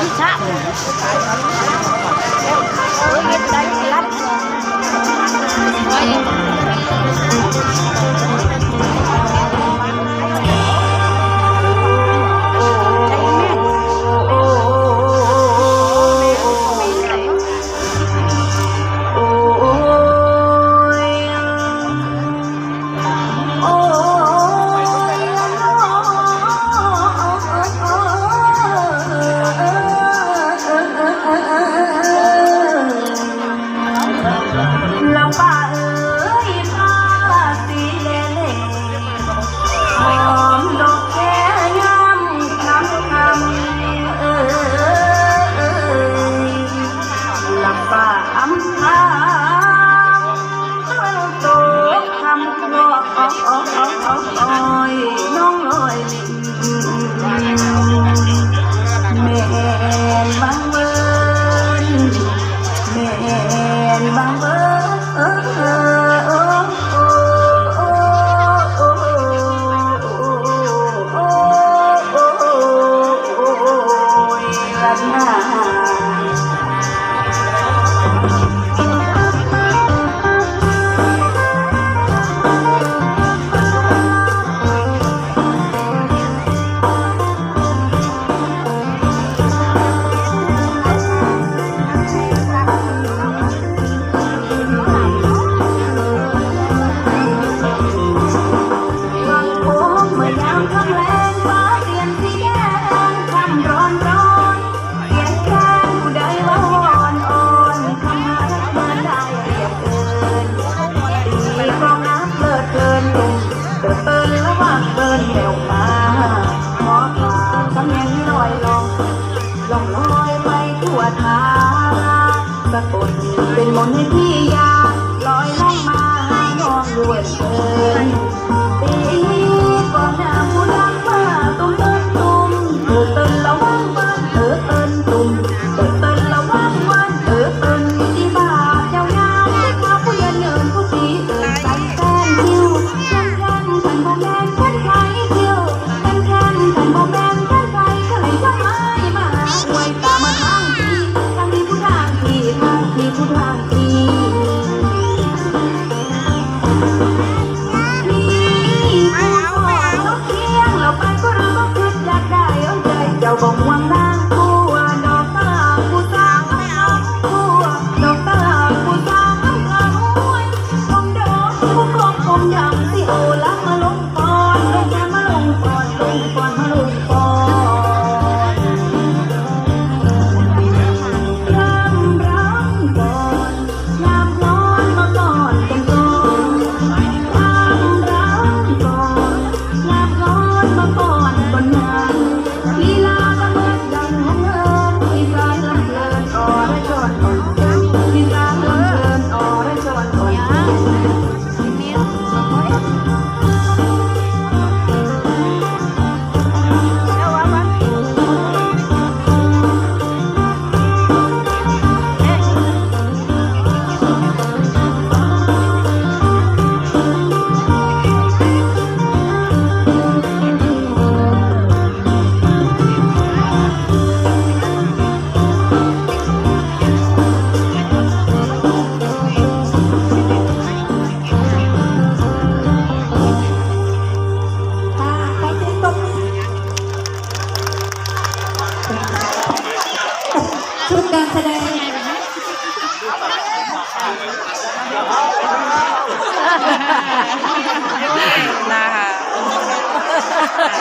ที่ชา lòng bà ơi ba tí lê lê hòm đột kê nhâm năm năm bà ấm ấm tôi thăm ngọt หล่นให้พี่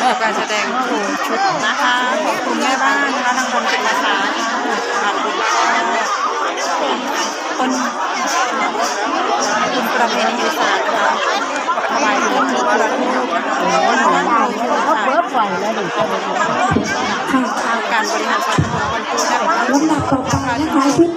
กับการแสดงโูชุดนะคะขอบคุณแม่บ้านนะคะรางวัลจิตอาสาคนคุณประเพณีศาสตร์นะคะไปร่วมวรทุกโอ้โหเขาเบิร์ฟไหวแล้วหนึ่งคนทางการบริหารส่วนตับลวันพุธนบคะลำดับต่อไปนะคะชุด